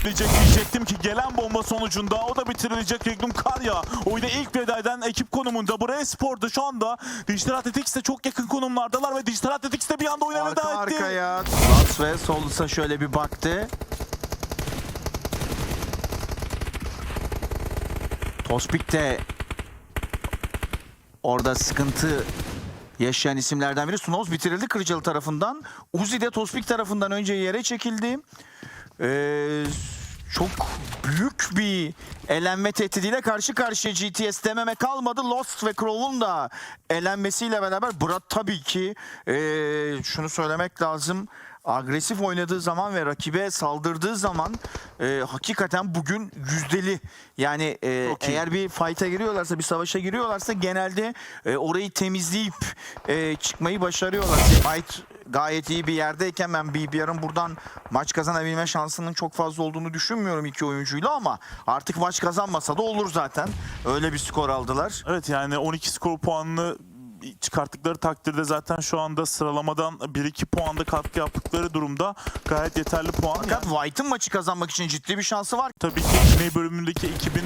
bekleyecek diyecektim ki gelen bomba sonucunda o da bitirilecek Regnum Karya. Oyuna ilk veda eden ekip konumunda. Buraya Spor'da şu anda Dijital Athletics'te çok yakın konumlardalar ve Dijital Athletics de bir anda oyuna Arka veda etti. arkaya. Lats ve Solus'a şöyle bir baktı. Tospik de orada sıkıntı yaşayan isimlerden biri. Sunoz bitirildi Kırıcalı tarafından. Uzi de Tospik tarafından önce yere çekildi. Ee, çok büyük bir elenme tehdidiyle karşı karşıya GTS dememe kalmadı. Lost ve Crow'un da elenmesiyle beraber Brad tabii ki ee, şunu söylemek lazım. Agresif oynadığı zaman ve rakibe saldırdığı zaman ee, hakikaten bugün yüzdeli. Yani iyi. eğer bir fight'a giriyorlarsa, bir savaşa giriyorlarsa genelde ee, orayı temizleyip ee, çıkmayı başarıyorlar. Fight gayet iyi bir yerdeyken ben BBR'ın buradan maç kazanabilme şansının çok fazla olduğunu düşünmüyorum iki oyuncuyla ama artık maç kazanmasa da olur zaten. Öyle bir skor aldılar. Evet yani 12 skor puanını çıkarttıkları takdirde zaten şu anda sıralamadan 1-2 puanda katkı yaptıkları durumda gayet yeterli puan. Fakat Yani White'ın maçı kazanmak için ciddi bir şansı var. tabii ki Güney bölümündeki ekibin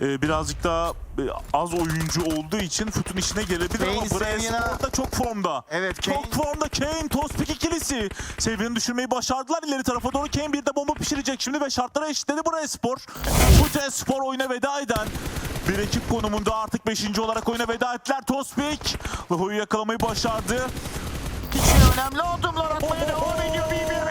e, birazcık daha e, az oyuncu olduğu için Fut'un işine gelebilir ama Kane Savian'a- Sport da çok formda. Evet, Kane- Çok formda Kane, Tospik ikilisi. Seviyeni düşürmeyi başardılar ileri tarafa doğru. Kane bir de bomba pişirecek şimdi ve şartlara eşitledi Brave Spor. Fut Spor oyuna veda eden bir ekip konumunda artık 5. olarak oyuna veda ettiler. Tospik Laho'yu yakalamayı başardı. İçin önemli adımlar atmaya devam ediyor Belediler.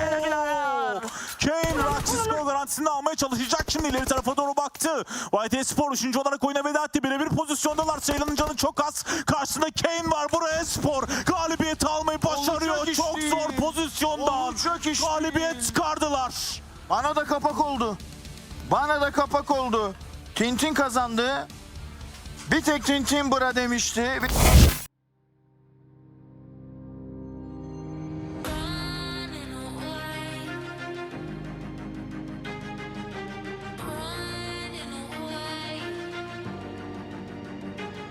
Kane Ratchet gol garantisini almaya çalışacak. Şimdi ileri tarafa doğru baktı. White Spor 3. olarak oyuna veda etti. Birebir pozisyondalar. Sayılanın canı çok az. Karşısında Kane var. Buraya Spor galibiyeti almayı başarıyor. Olacak çok zor pozisyondan. Olacak iş galibiyet çıkardılar. Bana da kapak oldu. Bana da kapak oldu. Tintin kazandı. Bir tek Tintin bura demişti. Bir-